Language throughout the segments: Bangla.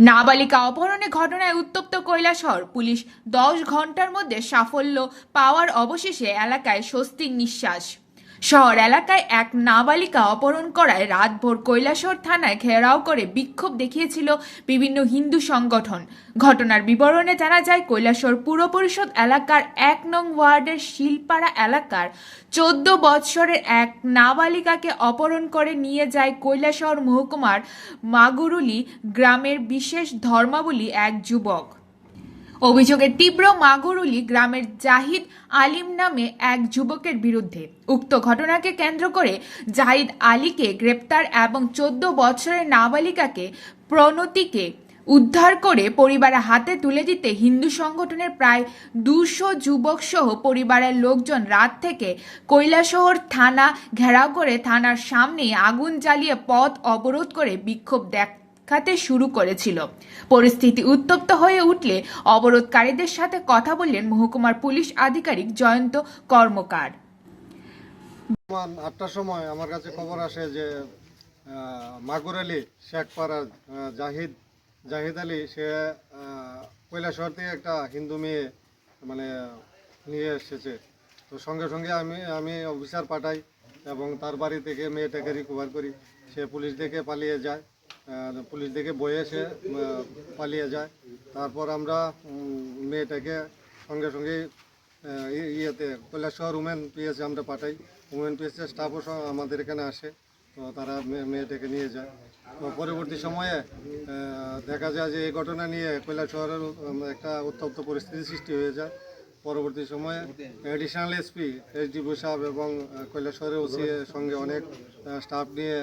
নাবালিকা অপহরণের ঘটনায় উত্তপ্ত কৈলাসহর। পুলিশ দশ ঘণ্টার মধ্যে সাফল্য পাওয়ার অবশেষে এলাকায় স্বস্তির নিঃশ্বাস। শহর এলাকায় এক নাবালিকা অপহরণ করায় রাতভর কৈলাসহর থানায় ঘেরাও করে বিক্ষোভ দেখিয়েছিল বিভিন্ন হিন্দু সংগঠন। ঘটনার বিবরণে জানা যায় কৈলাসহর পুর পরিষদ এলাকার এক নং ওয়ার্ডের শিলপাড়া এলাকার চোদ্দ বৎসরের এক নাবালিকাকে অপহরণ করে নিয়ে যায় কৈলাসহর মহকুমার মাগুরুলি গ্রামের বিশেষ ধর্মাবলী এক যুবক। অভিযোগের তীব্র মাগুরুলি গ্রামের জাহিদ আলিম নামে এক যুবকের বিরুদ্ধে। উক্ত ঘটনাকে কেন্দ্র করে জাহিদ আলীকে গ্রেপ্তার এবং চোদ্দ বছরের নাবালিকাকে প্রণতিকে উদ্ধার করে পরিবারের হাতে তুলে দিতে হিন্দু সংগঠনের প্রায় দুশো যুবক সহ পরিবারের লোকজন রাত থেকে কৈলাসহর থানা ঘেরাও করে থানার সামনে আগুন জ্বালিয়ে পথ অবরোধ করে বিক্ষোভ দেখ দেখাতে শুরু করেছিল। পরিস্থিতি উত্তপ্ত হয়ে উঠলে অবরোধকারীদের সাথে কথা বললেন মহকুমার পুলিশ আধিকারিক জয়ন্ত কর্মকার। আটটার সময় আমার কাছে খবর আসে যে মাগুর আলী শেখপাড়ার আহ, জাহিদ জাহিদ আলী সে কৈলাসহর থেকে একটা হিন্দু মেয়ে মানে নিয়ে এসেছে। তো সঙ্গে সঙ্গে আমি আমি অফিসার পাঠাই এবং তার বাড়ি থেকে মেয়েটাকে রিকভার করি। সে পুলিশ দেখে পালিয়ে যায়। পুলিশ দেখে বয়ে সে আহ, পালিয়ে যায়। তারপর আমরা মেয়েটাকে সঙ্গে সঙ্গে ইয়েতে কৈলাসহর উমেন পিএসে আমরা পাঠাই। উমেন পিএসের স্টাফও আমাদের এখানে আসে। তো তারা মেয়ে- মেয়েটাকে নিয়ে যায়। তো পরবর্তী সময়ে দেখা যায় যে এই ঘটনা নিয়ে উম, একটা উত্তপ্ত পরিস্থিতি সৃষ্টি হয়ে যায়। পরবর্তী সময়ে এডিশনাল এসপি এসডিপি সাহেব এবং কৈলাসহরের ওসি সঙ্গে অনেক স্টাফ নিয়ে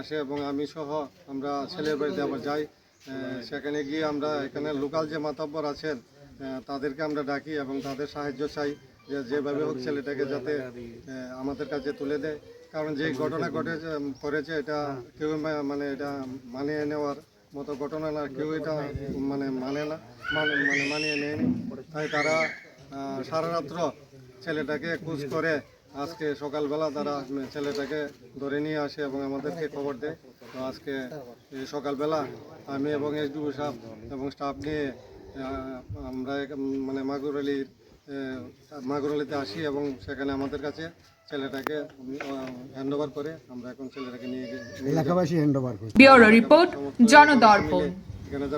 আসে এবং আমি সহ আমরা ছেলের বাড়িতে আবার যাই। সেখানে গিয়ে আমরা এখানে লোকাল যে মাতাব্বর আছেন তাদেরকে আমরা ডাকি এবং তাদের সাহায্য চাই যে যেভাবে হোক ছেলেটাকে যাতে আমাদের কাছে তুলে দেয়। কারণ যে ঘটনা ঘটেছে করেছে, এটা কেউ মানে এটা মানিয়ে নেওয়ার মতো ঘটনা না, কেউ এটা মানে মানে না মানে মানে মানিয়ে নেয়নি। তাই তারা সারা রাত্র ছেলেটাকে কুচ করে আজকে সকালবেলা তারা ছেলেটাকে ধরে নিয়ে আসে এবং আমাদেরকে খবর দেয়। তো আজকে সকালবেলা আমি এবং এসডিও সাহেব এবং স্টাফ নিয়ে আমরা মানে মাগুর আলীর মাগুর আলীতে আসি এবং সেখানে আমাদের কাছে ছেলেটাকে হ্যান্ড ওভার করে আমরা এখন ছেলেটাকে নিয়ে গিয়ে- এলাকাবাসী হ্যান্ড ওভার করছে। Bureau report Janadarpan. এখানে যারা